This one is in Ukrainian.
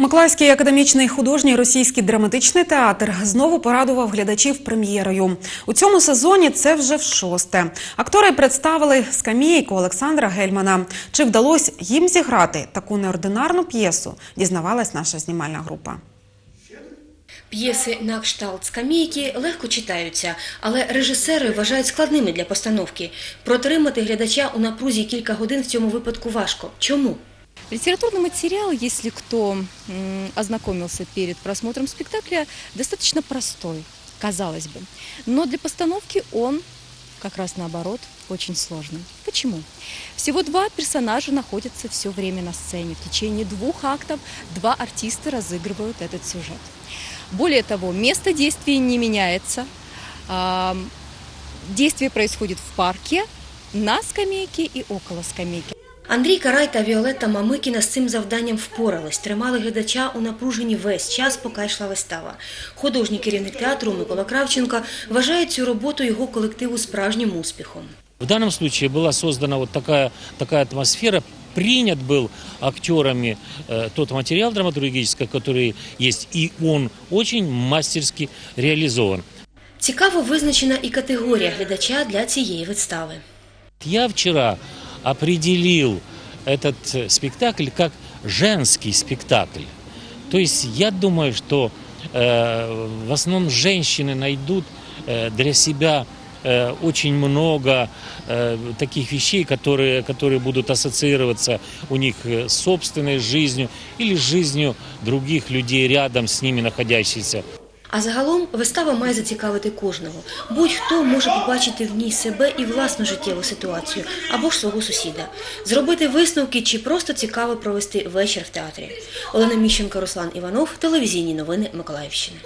Миколаївський академічний художній російський драматичний театр знову порадував глядачів прем'єрою. У цьому сезоні це вже в шосте. Актори представили скамійку Олександра Гельмана. Чи вдалося їм зіграти таку неординарну п'єсу? Дізнавалась наша знімальна група. П'єси на кшталт скамійки легко читаються, але режисери вважають складними для постановки. Протримати глядача у напрузі кілька годин в цьому випадку важко. Чому? Литературный материал, если кто ознакомился перед просмотром спектакля, достаточно простой, казалось бы. Но для постановки он, как раз наоборот, очень сложный. Почему? Всего два персонажа находятся все время на сцене. В течение двух актов два артиста разыгрывают этот сюжет. Более того, место действия не меняется. А, Действие происходит в парке, на скамейке и около скамейки. Андрій Карай та Віолетта Мамикіна з цим завданням впорались, тримали глядача у напруженні весь час, поки йшла вистава. Художній керівник театру Микола Кравченко вважає цю роботу його колективу справжнім успіхом. В данном случае была создана вот такая, такая атмосфера, принят был актерами э, тот материал драматургический, который есть, и он очень мастерски реализован. Цікаво визначена і категорія глядача для цієї вистави. Я вчера Определил этот э, спектакль как женский спектакль. То есть я думаю, что э, в основном женщины найдут э, для себя э, очень много э, таких вещей, которые, которые будут ассоциироваться у них э, с собственной жизнью или жизнью других людей рядом с ними находящихся. А загалом вистава має зацікавити кожного. Будь-хто може побачити в ній себе і власну життєву ситуацію або ж свого сусіда, зробити висновки чи просто цікаво провести вечір в театрі. Олена Міщенко, Руслан Іванов, телевізійні новини Миколаївщини.